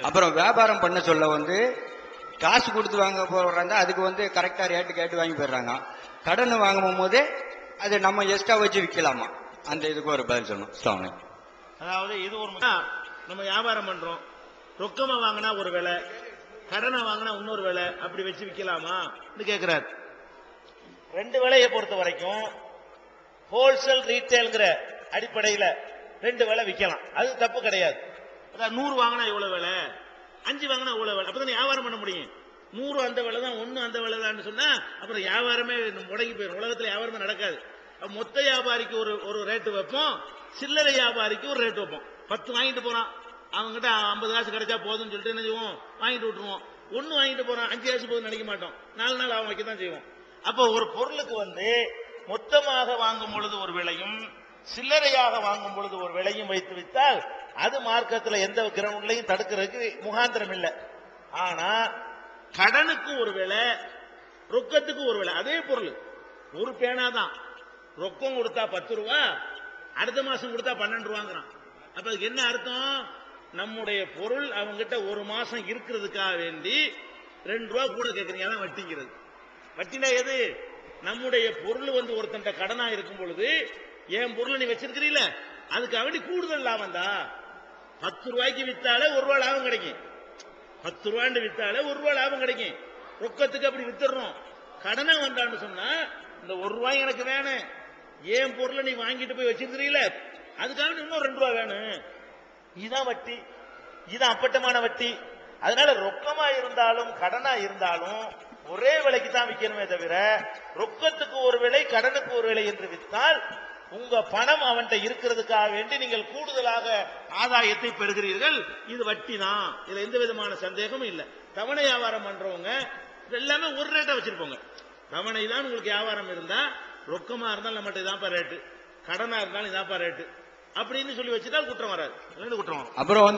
அப்புறம் வியாபாரம் பண்ண சொல்ல வந்து காசு கொடுத்து வாங்க போறாங்க அதுக்கு வந்து கரெக்டா ரேட்டு கேட்டு வாங்கி போயிடுறாங்க. கடன் வாங்கும் போதே அது நம்ம எக்ஸ்ட்ரா வச்சு விற்கலாமா? அந்த இதுக்கு ஒரு பதில் சொல்லணும். அதாவது இது ஒரு நம்ம வியாபாரம் பண்றோம். ரொக்கமா வாங்கினா ஒரு விலை கடனை வாங்கினா இன்னொரு விலை அப்படி வச்சு விற்கலாமா? கேட்கிறார் ரெண்டு விலையை பொறுத்த வரைக்கும் ஹோல்சேல் ரீட்டைல்ங்கிற அடிப்படையில் ரெண்டு விலை விற்கலாம். அது தப்பு கிடையாது. அதாவது நூறு வாங்கினா இவ்வளவு விலை? அஞ்சு வாங்கினா இவ்வளவு விலை? அப்பதான் வியாபாரம் பண்ண முடியும். நூறு அந்த விலை தான் ஒன்று அந்த விலை தான் சொன்னா அப்புறம் வியாபாரமே முடங்கி போயிடும் உலகத்தில் வியாபாரமே நடக்காது. மொத்த வியாபாரிக்கு ஒரு ஒரு ரேட்டு வைப்போம். சில்லறை வியாபாரிக்கு ஒரு ரேட் வைப்போம். பத்து வாங்கிட்டு போறான். அவங்ககிட்ட ஐம்பது காசு கிடைச்சா போதும்னு சொல்லிட்டு என்ன செய்வோம்? வாங்கிட்டு விட்டுருவோம். ஒன்னு வாங்கிட்டு போறான் அஞ்சு காசு போதும் நினைக்க மாட்டோம். நாலு நாள் அவன் வைக்க தான் செய்வோம். அப்போ ஒரு பொருளுக்கு வந்து மொத்தமாக வாங்கும் பொழுது ஒரு விலையும் சில்லறையாக வாங்கும் பொழுது ஒரு விலையும் வைத்து வைத்தால் அது மார்க்கத்தில் எந்த கிரவுண்ட்லையும் தடுக்கிறதுக்கு முகாந்திரம் இல்லை. ஆனா கடனுக்கு ஒரு விலை ரொக்கத்துக்கு ஒரு விலை அதே பொருள். ஒரு பேனா தான். ரொக்கம் கொடுத்தா பத்து ரூபா அடுத்த மாசம் கொடுத்தா பன்னெண்டு ரூபாங்கிறான். அப்ப அதுக்கு என்ன அர்த்தம்? நம்முடைய பொருள் அவங்ககிட்ட ஒரு மாசம் இருக்கிறதுக்காக வேண்டி ரெண்டு ரூபா கூட கேட்கறீங்க அதான் வட்டிங்கிறது. வட்டினா எது? நம்முடைய பொருள் வந்து ஒருத்தன் கடனா இருக்கும் பொழுது என் பொருளை நீ வச்சிருக்கிறீல அதுக்காக வேண்டி கூடுதல் லாபம் தான் பத்து ரூபாய்க்கு வித்தாலே ஒரு ரூபா லாபம் கிடைக்கும். பத்து ரூபாண்டு வித்தாலே ஒரு ரூபா லாபம் கிடைக்கும். ரொக்கத்துக்கு அப்படி வித்துடுறோம். கடனை வந்தான்னு சொன்னா இந்த ஒரு ரூபாய் எனக்கு வேணும். என் பொருளை நீ வாங்கிட்டு போய் வச்சிருக்கிறீல? அதுக்காக இன்னும் ரெண்டு ரூபா வேணும். இதுதான் வட்டி. இதுதான் அப்பட்டமான வட்டி. அதனால ரொக்கமா இருந்தாலும் கடனா இருந்தாலும் ஒரே விலைக்கு தான் விற்கணுமே தவிர ரொக்கத்துக்கு ஒரு விலை கடனுக்கு ஒரு விலை என்று வித்தால் உங்க பணம் அவன்கிட்ட இருக்கிறதுக்காக வேண்டி நீங்கள் கூடுதலாக ஆதாயத்தை பெறுகிறீர்கள். இது வட்டி தான் இதுல எந்த விதமான சந்தேகமும் இல்லை. தவணை வியாபாரம் பண்றவங்க எல்லாமே ஒரு ரேட்டை வச்சிருப்போங்க. தவணை தான் உங்களுக்கு வியாபாரம் இருந்தா ரொக்கமா இருந்தாலும் நம்மகிட்ட இதான்ப்பா ரேட்டு கடனா இருந்தாலும் இதான்ப்பா ரேட்டு அப்படின்னு சொல்லி வச்சுட்டா குற்றம் வராது. குற்றம் அப்புறம் வந்து